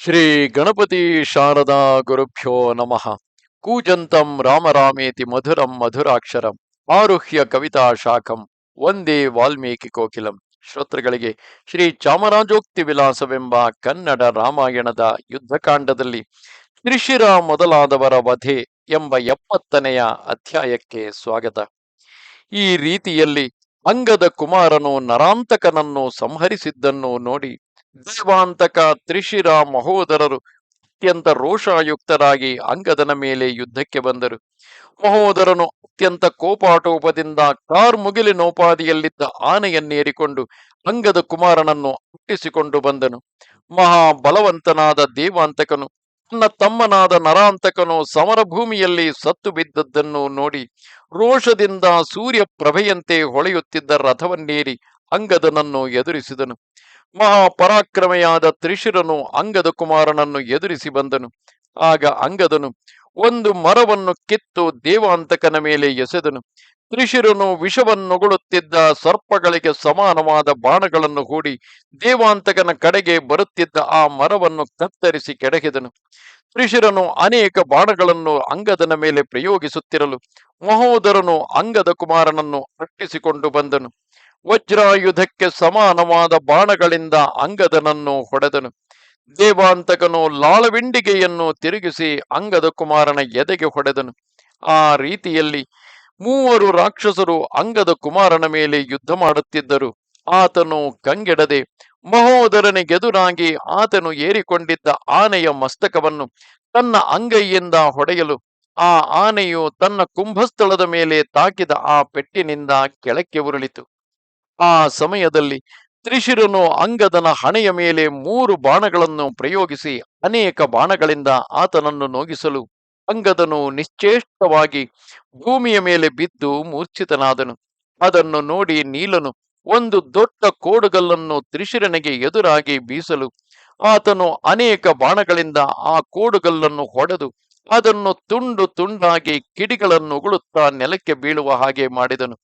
ಶ್ರೀ ಗಣಪತಿ ಶಾರದಾ ಗುರುಭ್ಯೋ ನಮಃ. ಕೂಜಂತಂ ರಾಮರಾಮೇತಿ ಮಧುರಂ ಮಧುರಾಕ್ಷರಂ. ಆರುಹ್ಯ ಕವಿತಾ ಶಾಖಂ. ಒಂದೇ ವಾಲ್ಮೀಕಿ ಕೋಕಿಲಂ. ಶ್ರೋತೃಗಳಿಗೆ ಶ್ರೀ ಚಾಮರಾಜೋಕ್ತಿ ವಿಲಾಸವೆಂಬ ಕನ್ನಡ ರಾಮಾಯಣದ ಯುದ್ಧಕಾಂಡದಲ್ಲಿ ತ್ರಿಶಿರ ಮೊದಲಾದವರ ವಧೆ ಎಂಬ ಎಪ್ಪತ್ತನೆಯ ಅಧ್ಯಾಯಕ್ಕೆ ಸ್ವಾಗತ. ಈ ರೀತಿಯಲ್ಲಿ ಅಂಗದ ಕುಮಾರನು ನರಾಂತಕನನ್ನು ಸಂಹರಿಸಿದ್ದನ್ನು ನೋಡಿ ದೇವಾಂತಕ ತ್ರಿಶಿರ ಮಹೋದರರು ಅತ್ಯಂತ ರೋಷಾಯುಕ್ತರಾಗಿ ಅಂಗದನ ಮೇಲೆ ಯುದ್ಧಕ್ಕೆ ಬಂದರು. ಮಹೋದರನು ಅತ್ಯಂತ ಕೋಪಾಟೋಪದಿಂದ ಕಾರ್ ಮುಗಿಲಿನೋಪಾದಿಯಲ್ಲಿದ್ದ ಆನೆಯನ್ನೇರಿಕೊಂಡು ಅಂಗದ ಕುಮಾರನನ್ನು ಹುಟ್ಟಿಸಿಕೊಂಡು ಬಂದನು. ಮಹಾ ಬಲವಂತನಾದ ದೇವಾಂತಕನು, ತನ್ನ ತಮ್ಮನಾದ ನರಾಂತಕನು ಸಮರಭೂಮಿಯಲ್ಲಿ ಸತ್ತು ಬಿದ್ದದ್ದನ್ನು ನೋಡಿ ರೋಷದಿಂದ ಸೂರ್ಯ ಪ್ರಭೆಯಂತೆ ಹೊಳೆಯುತ್ತಿದ್ದ ರಥವನ್ನೇರಿ ಅಂಗದನನ್ನು ಎದುರಿಸಿದನು. ಮಹಾಪರಾಕ್ರಮೆಯಾದ ತ್ರಿಶಿರನು ಅಂಗದ ಕುಮಾರನನ್ನು ಎದುರಿಸಿ ಬಂದನು. ಆಗ ಅಂಗದನು ಒಂದು ಮರವನ್ನು ಕಿತ್ತು ದೇವಾಂತಕನ ಮೇಲೆ ಎಸೆದನು. ತ್ರಿಶಿರನು ವಿಷವನ್ನುಗುಳುತ್ತಿದ್ದ ಸರ್ಪಗಳಿಗೆ ಸಮಾನವಾದ ಬಾಣಗಳನ್ನು ಹೂಡಿ ದೇವಾಂತಕನ ಕಡೆಗೆ ಬರುತ್ತಿದ್ದ ಆ ಮರವನ್ನು ಕತ್ತರಿಸಿ ಕೆಡಹಿದನು. ತ್ರಿಶಿರನು ಅನೇಕ ಬಾಣಗಳನ್ನು ಅಂಗದನ ಮೇಲೆ ಪ್ರಯೋಗಿಸುತ್ತಿರಲು ಮಹೋದರನು ಅಂಗದ ಕುಮಾರನನ್ನು ಅಟ್ಟಿಸಿಕೊಂಡು ಬಂದನು. ವಜ್ರಾಯುಧಕ್ಕೆ ಸಮಾನವಾದ ಬಾಣಗಳಿಂದ ಅಂಗದನನ್ನು ಹೊಡೆದನು. ದೇವಾಂತಕನು ಲಾಳವಿಂಡಿಗೆಯನ್ನು ತಿರುಗಿಸಿ ಅಂಗದ ಕುಮಾರನ ಎದೆಗೆ ಹೊಡೆದನು. ಆ ರೀತಿಯಲ್ಲಿ ಮೂವರು ರಾಕ್ಷಸರು ಅಂಗದ ಕುಮಾರನ ಮೇಲೆ ಯುದ್ಧ ಮಾಡುತ್ತಿದ್ದರು. ಆತನು ಕಂಗೆಡದೆ ಮಹೋದರನಿಗೆದುರಾಗಿ ಆತನು ಏರಿಕೊಂಡಿದ್ದ ಆನೆಯ ಮಸ್ತಕವನ್ನು ತನ್ನ ಅಂಗೈಯಿಂದ ಹೊಡೆಯಲು, ಆ ಆನೆಯು ತನ್ನ ಕುಂಭಸ್ಥಳದ ಮೇಲೆ ತಾಕಿದ ಆ ಪೆಟ್ಟಿನಿಂದ ಕೆಳಕ್ಕೆ ಉರುಳಿತು. ಆ ಸಮಯದಲ್ಲಿ ತ್ರಿಶಿರನು ಅಂಗದನ ಹಣೆಯ ಮೇಲೆ ಮೂರು ಬಾಣಗಳನ್ನು ಪ್ರಯೋಗಿಸಿ ಅನೇಕ ಬಾಣಗಳಿಂದ ಆತನನ್ನು ನೋಗಿಸಲು ಅಂಗದನು ನಿಶ್ಚೇಷ್ಟವಾಗಿ ಭೂಮಿಯ ಮೇಲೆ ಬಿದ್ದು ಮೂರ್ಛಿತನಾದನು. ಅದನ್ನು ನೋಡಿ ನೀಲನು ಒಂದು ದೊಡ್ಡ ಕೋಡುಗಲ್ಲನ್ನು ತ್ರಿಶಿರನಿಗೆ ಎದುರಾಗಿ ಬೀಸಲು ಆತನು ಅನೇಕ ಬಾಣಗಳಿಂದ ಆ ಕೋಡುಗಲ್ಲನ್ನು ಹೊಡೆದು ಅದನ್ನು ತುಂಡು ತುಂಡಾಗಿ ಕಿಡಿಗಳನ್ನು ಉಗುಳುತ್ತಾ ನೆಲಕ್ಕೆ ಬೀಳುವ ಹಾಗೆ ಮಾಡಿದನು.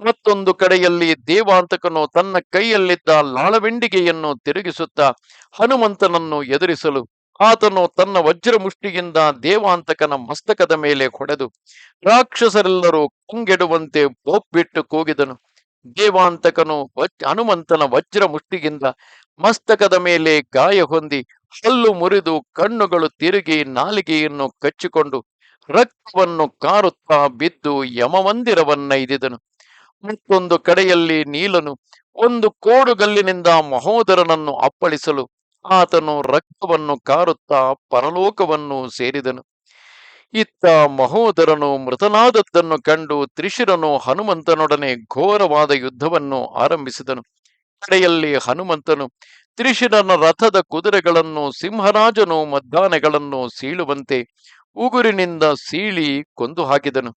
ಮತ್ತೊಂದು ಕಡೆಯಲ್ಲಿ ದೇವಾಂತಕನು ತನ್ನ ಕೈಯಲ್ಲಿದ್ದ ಲಾಳವೆಂಡಿಗೆಯನ್ನು ತಿರುಗಿಸುತ್ತಾ ಹನುಮಂತನನ್ನು ಎದುರಿಸಲು ಆತನು ತನ್ನ ವಜ್ರಮುಷ್ಟಿಯಿಂದ ದೇವಾಂತಕನ ಮಸ್ತಕದ ಮೇಲೆ ಹೊಡೆದು ರಾಕ್ಷಸರೆಲ್ಲರೂ ಕುಂಗೆಡುವಂತೆ ಬೊಬ್ಬಿಟ್ಟು ಕೂಗಿದನು. ದೇವಾಂತಕನು ಹನುಮಂತನ ವಜ್ರ ಮುಷ್ಟಿಗಿಂದ ಮಸ್ತಕದ ಮೇಲೆ ಗಾಯ ಹೊಂದಿ ಹಲ್ಲು ಮುರಿದು ಕಣ್ಣುಗಳು ತಿರುಗಿ ನಾಲಿಗೆಯನ್ನು ಕಚ್ಚಿಕೊಂಡು ರಕ್ತವನ್ನು ಕಾರುತ್ತಾ ಬಿದ್ದು ಯಮಮಂದಿರವನ್ನೈದಿದನು. ಮತ್ತೊಂದು ಕಡೆಯಲ್ಲಿ ನೀಲನು ಒಂದು ಕೋಡುಗಲ್ಲಿನಿಂದ ಮಹೋದರನನ್ನು ಅಪ್ಪಳಿಸಲು ಆತನು ರಕ್ತವನ್ನು ಕಾರುತ್ತಾ ಪರಲೋಕವನ್ನು ಸೇರಿದನು. ಇತ್ತ ಮಹೋದರನು ಮೃತನಾದದ್ದನ್ನು ಕಂಡು ತ್ರಿಶಿರನು ಹನುಮಂತನೊಡನೆ ಘೋರವಾದ ಯುದ್ಧವನ್ನು ಆರಂಭಿಸಿದನು. ಕಡೆಯಲ್ಲಿ ಹನುಮಂತನು ತ್ರಿಶಿರನ ರಥದ ಕುದುರೆಗಳನ್ನು ಸಿಂಹರಾಜನು ಮದ್ದಾನೆಗಳನ್ನು ಸೀಳುವಂತೆ ಉಗುರಿನಿಂದ ಸೀಳಿ ಕೊಂದು ಹಾಕಿದನು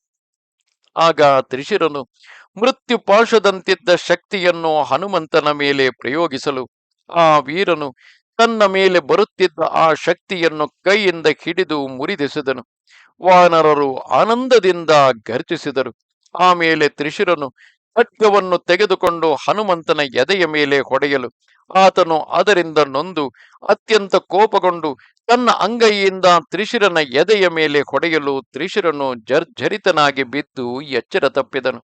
ಆಗ ತ್ರಿಶಿರನು, ಮೃತ್ಯು ಪಾಶದಂತಿದ್ದ ಶಕ್ತಿಯನ್ನು ಹನುಮಂತನ ಮೇಲೆ ಪ್ರಯೋಗಿಸಲು. ಆ ವೀರನು ತನ್ನ ಮೇಲೆ ಬರುತ್ತಿದ್ದ ಆ ಶಕ್ತಿಯನ್ನು ಕೈಯಿಂದ ಹಿಡಿದು ಮುರಿದೆಸೆದನು. ವಾನರರು ಆನಂದದಿಂದ ಗರ್ಜಿಸಿದರು. ಆಮೇಲೆ ತ್ರಿಶಿರನು ಖಡ್ಗವನ್ನು ತೆಗೆದುಕೊಂಡು ಹನುಮಂತನ ಎದೆಯ ಮೇಲೆ ಹೊಡೆಯಲು, ಆತನು ಅದರಿಂದ ನೊಂದು ಅತ್ಯಂತ ಕೋಪಗೊಂಡು ತನ್ನ ಅಂಗೈಯಿಂದ ತ್ರಿಶಿರನ ಎದೆಯ ಮೇಲೆ ಹೊಡೆಯಲು ತ್ರಿಶಿರನು ಜರ್ಜರಿತನಾಗಿ ಬಿದ್ದು ಎಚ್ಚರ ತಪ್ಪಿದನು.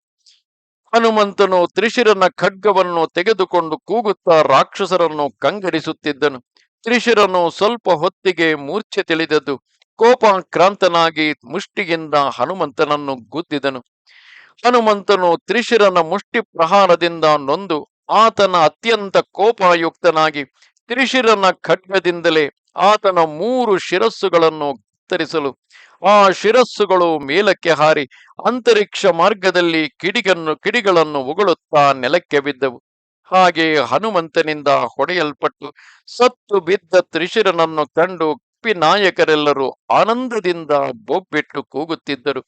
ಹನುಮಂತನು ತ್ರಿಶಿರನ ಖಡ್ಗವನ್ನು ತೆಗೆದುಕೊಂಡು ಕೂಗುತ್ತಾ ರಾಕ್ಷಸರನ್ನು ಕಂಗರಿಸುತ್ತಿದ್ದನು ತ್ರಿಶಿರನು ಸ್ವಲ್ಪ ಹೊತ್ತಿಗೆ ಮೂರ್ಛೆ ತಿಳಿದದ್ದು, ಕೋಪಾಕ್ರಾಂತನಾಗಿ ಮುಷ್ಟಿಯಿಂದ ಹನುಮಂತನನ್ನು ಗುದ್ದಿದನು. ಹನುಮಂತನು ತ್ರಿಶಿರನ ಮುಷ್ಟಿ ಪ್ರಹಾರದಿಂದ ನೊಂದು, ಆತನ ಅತ್ಯಂತ ಕೋಪಾಯುಕ್ತನಾಗಿ ತ್ರಿಶಿರನ ಖಡ್ಗದಿಂದಲೇ ಆತನ ಮೂರು ಶಿರಸ್ಸುಗಳನ್ನು ಕತ್ತರಿಸಲು ಆ ಶಿರಸ್ಸುಗಳು ಮೇಲಕ್ಕೆ ಹಾರಿ ಅಂತರಿಕ್ಷ ಮಾರ್ಗದಲ್ಲಿ ಕಿಡಿಗನ್ನು, ಕಿಡಿಗಳನ್ನು ಉಗುಳುತ್ತಾ ನೆಲಕ್ಕೆ ಬಿದ್ದವು. ಹಾಗೆ ಹನುಮಂತನಿಂದ ಹೊಡೆಯಲ್ಪಟ್ಟು ಸತ್ತು ಬಿದ್ದ ತ್ರಿಶಿರನನ್ನು ಕಂಡು ಕಪ್ಪಿ ನಾಯಕರೆಲ್ಲರೂ ಆನಂದದಿಂದ ಬೊಬ್ಬಿಟ್ಟು ಕೂಗುತ್ತಿದ್ದರು.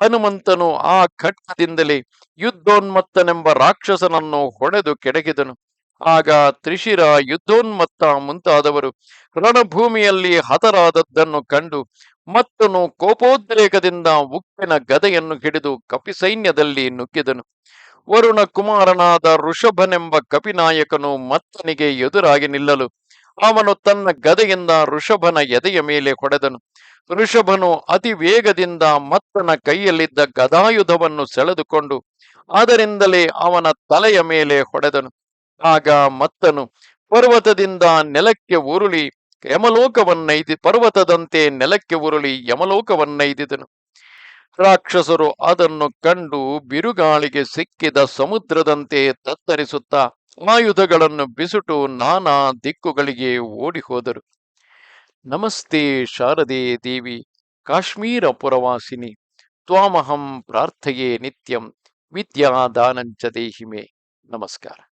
ಹನುಮಂತನು ಆ ಖಡ್ಗದಿಂದಲೇ ಯುದ್ಧೋನ್ಮತ್ತನೆಂಬ ರಾಕ್ಷಸನನ್ನು ಹೊಡೆದು ಕೆಡಗಿದನು. ಆಗ ತ್ರಿಶಿರ ಯುದ್ಧೋನ್ಮತ್ತ ಮುಂತಾದವರು ರಣಭೂಮಿಯಲ್ಲಿ ಹತರಾದದ್ದನ್ನು ಕಂಡು ಮತ್ತನು ಕೋಪೋದ್ರೇಕದಿಂದ ಉಕ್ಕಿನ ಗದೆಯನ್ನು ಹಿಡಿದು ಕಪಿಸೈನ್ಯದಲ್ಲಿ ನುಗ್ಗಿದನು. ವರುಣ ಕುಮಾರನಾದ ಋಷಭನೆಂಬ ಕಪಿನಾಯಕನು ಮತ್ತನಿಗೆ ಎದುರಾಗಿ ನಿಲ್ಲಲು ಅವನು ತನ್ನ ಗದೆಯಿಂದ ಋಷಭನ ಎದೆಯ ಮೇಲೆ ಹೊಡೆದನು. ಋಷಭನು ಅತಿ ವೇಗದಿಂದ ಮತ್ತನ ಕೈಯಲ್ಲಿದ್ದ ಗದಾಯುಧವನ್ನು ಸೆಳೆದುಕೊಂಡು ಅದರಿಂದಲೇ ಅವನ ತಲೆಯ ಮೇಲೆ ಹೊಡೆದನು. ಆಗ ಮತ್ತನು, ಪರ್ವತದಿಂದ ನೆಲಕ್ಕೆ ಉರುಳಿ, ಯಮಲೋಕವನ್ನೈದಿ, ಪರ್ವತದಂತೆ ನೆಲಕ್ಕೆ ಉರುಳಿ, ಯಮಲೋಕವನ್ನೈದಿದನು. ರಾಕ್ಷಸರು ಅದನ್ನು ಕಂಡು ಬಿರುಗಾಳಿಗೆ ಸಿಕ್ಕಿದ ಸಮುದ್ರದಂತೆ ತತ್ತರಿಸುತ್ತಾ ಆಯುಧಗಳನ್ನು ಬಿಸುಟು ನಾನಾ ದಿಕ್ಕುಗಳಿಗೆ ಓಡಿ ಹೋದರು ನಮಸ್ತೆ ಶಾರದೆ ದೇವಿ, ಕಾಶ್ಮೀರ ಪುರವಾಸಿನಿ, ತ್ವಾಮಹಂ ಪ್ರಾರ್ಥೆಯೇ ನಿತ್ಯಂ, ವಿದ್ಯಾದಾನಂಚ ದೇಹಿಮೆ. ನಮಸ್ಕಾರ.